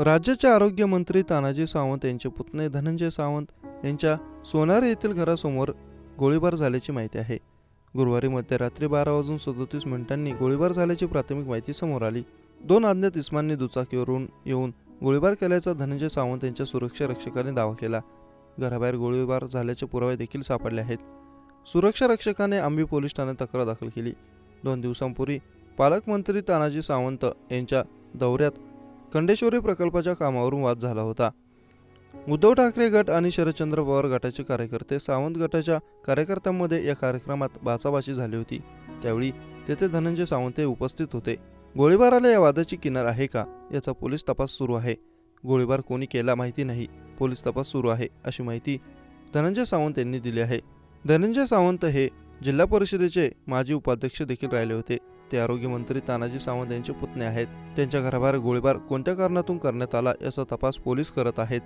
राज्याचे आरोग्यमंत्री तानाजी सावंत यांचे पुतणे धनंजय सावंत यांच्या सोनार येथील घरासमोर गोळीबार झाल्याची माहिती आहे. गुरुवारी मध्यरात्री बारा वाजून सदोतीस मिनिटांनी गोळीबार झाल्याची प्राथमिक माहिती समोर आली. दोन अज्ञात इस्मांनी दुचाकीवरून येऊन गोळीबार केल्याचा धनंजय सावंत यांच्या सुरक्षा रक्षकाने दावा केला. घराबाहेर गोळीबार झाल्याचे पुरावे देखील सापडले आहेत. सुरक्षा रक्षकाने आंबी पोलीस ठाण्यात तक्रार दाखल केली. दोन दिवसांपूर्वी पालकमंत्री तानाजी सावंत यांच्या दौऱ्यात खंडेश्वरी प्रकल्पाच्या कामावरून वाद झाला होता. उद्धव ठाकरे गट आणि शरदचंद्र पवार गटाचे कार्यकर्ते सावंत गटाच्या कार्यकर्त्यांमध्ये या कार्यक्रमात बाचाबाची झाली होती. त्यावेळी तेथे धनंजय सावंत हे उपस्थित होते. गोळीबाराला या वादाची किनार आहे का? याचा पोलीस तपास सुरू आहे. गोळीबार कोणी केला माहिती नाही. पोलीस तपास सुरू आहे अशी माहिती धनंजय सावंत यांनी दिली आहे. धनंजय सावंत हे जिल्हा परिषदेचे माजी उपाध्यक्ष देखील राहिले होते. ते आरोग्यमंत्री तानाजी सावंत यांचे पुतणे आहेत. त्यांच्या घराबाहेर गोळीबार कोणत्या कारणातून करण्यात आला याचा तपास पोलीस करत आहेत.